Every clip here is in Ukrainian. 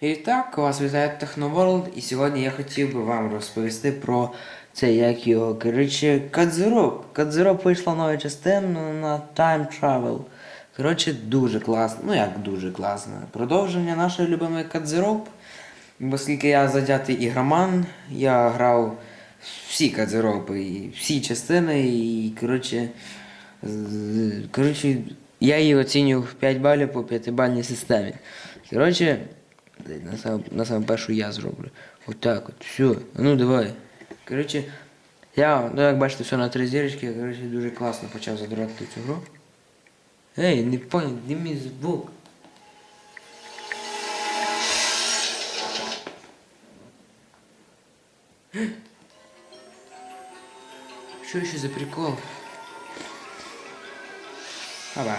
І так, вас вітає Техноворлд, і сьогодні я хотів би вам розповісти про це, як його, коротше, Кадзироп. Кадзироп вийшла нова частина на Time Travel. Коротше, дуже класно. Ну як дуже класно. Продовження нашої любимої Кадзироп. Оскільки я задятий ігроман, я грав всі Кадзиропи, і всі частини, і коротше. Коротше, я її оцінюю в 5 балів по 5-бальній системі. Коротше, на сам, на сам першу я зроблю. Отак от, все. Ну давай. Коротше, я, ну як бачите, все на три зірочки, я коротше, дуже класно почав задирати цю гру. Ей, не понял, де мій звук? Що ще за прикол? Аба.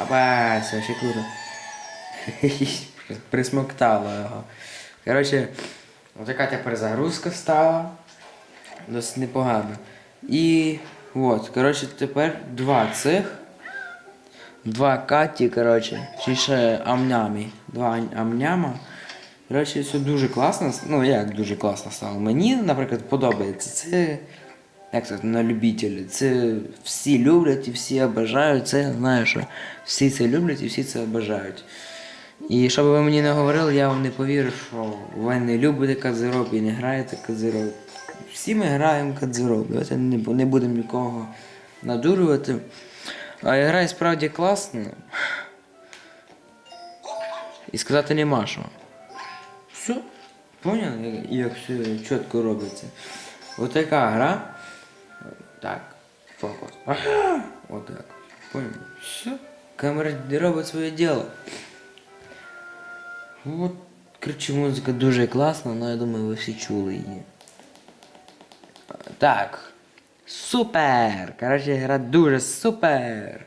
Аба, це вообще круто. Присмоктало його. Коротше, така тепер загрузка стала. Досить непогано. І от, коротше, тепер два цих. Два каті, коротше, чи ще амнямі. Два амняма. Коротше, це дуже класно. Ну як дуже класно стало. Мені, наприклад, подобається. Це. Як сказати, на любителі. Це всі люблять і всі обажають. Це знаю, що всі це люблять і всі це обажають. І що би ви мені не говорили, я вам не повірю, що ви не любите кадзироп і не граєте кадзироп. Всі ми граємо кадзироп. Давайте не, будемо нікого надурювати. А гра і справді класна. І сказати нема що. Все. Поняли, як- все чітко робиться. Ось така гра. Так. Фокус. Ага. Вот так. Понял? Все. Камера робить своє діло. От, коротше, музика дуже класна, але я думаю, ви всі чули її. Так. Супер! Коротше, гра дуже супер!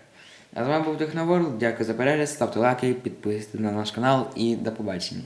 А з вами був Техноворл. Дякую за перегляд, ставте лайки, підписуйтесь на наш канал і до побачення.